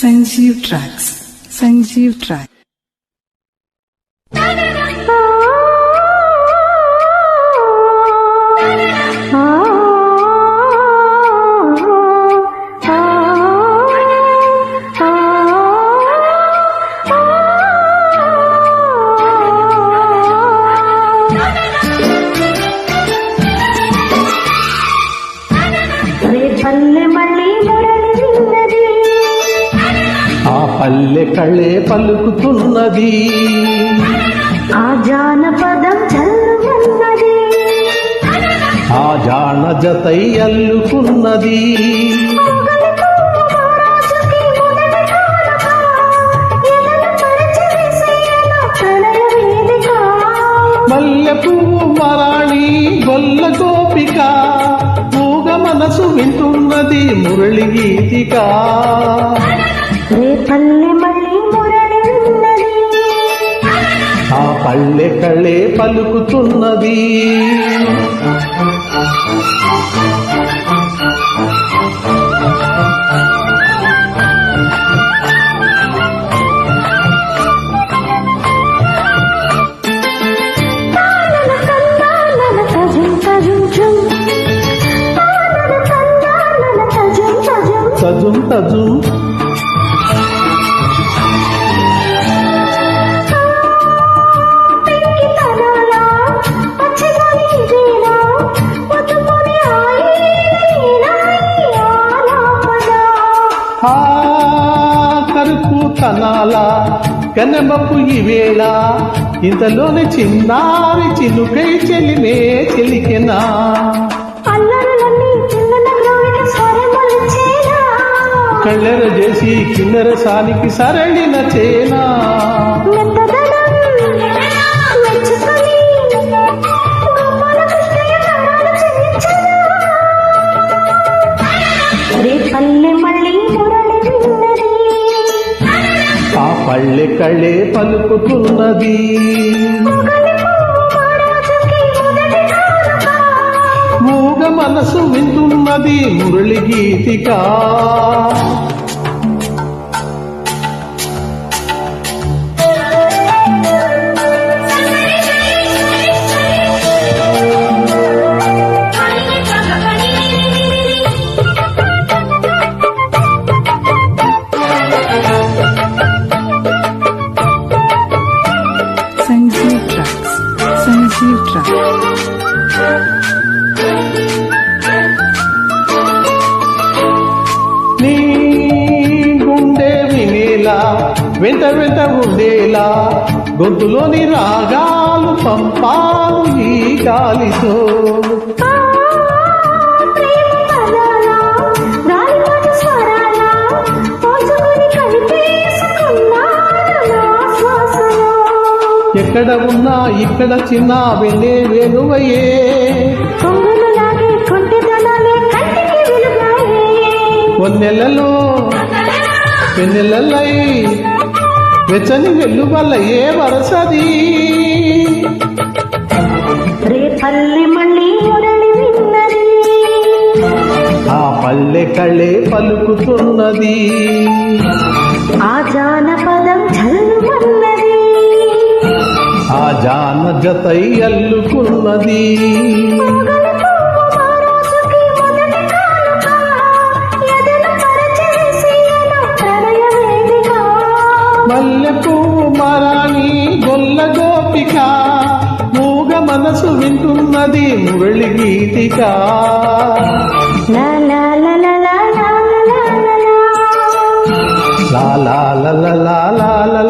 Sanjeev Tracks. Sanjeev Tracks. కళ్ళే పలుకుతున్నది. ఆ జానపదం చల్లుకున్నది ఆ జాన జతై అల్లుకున్నది గోపిక మనసు వింటున్నది మురళి గీతికా. రేపల్లె మళ్ళీ మురళి విన్నది ఆ పల్లె కళ్ళే పలుకుతున్నది తజం తజం కనబపు ఈవేళ ఇంతలోనే చిన్నారి చిలుకై చెలిమే చెలికెనా. కళ్ళెర చేసి కిన్నెర సానికి సరళిన చేనా. మెత్తదనం. మెచ్చుకొని, ఆ పళ్ళె కళ్ళే పలుకుతున్నది. మూగ మనసు వింటున్నది మురళి గీతికా. వెంట వెంట ఉండేలా గొంతులోని రాగాలు పంపాలు ఈ గాలితో. ఎక్కడ ఉన్నా ఇక్కడ చిన్న వెళ్ళే వేణువయే నెలలో పెన్నెలై వెచ్చని వెళ్ళు వల్ల ఏ వరసది? రేపల్లి మళ్ళీ ఆ పల్లె కళ్ళే పలుకుతున్నది. ఆ జానపదం ఆ జాన జతై అల్లుకున్నది. మల్లెపూ మరాణి గొల్ల గోపిక మూగ మనసు వింటున్నది మురళి గీతిక లా లా లా లా లా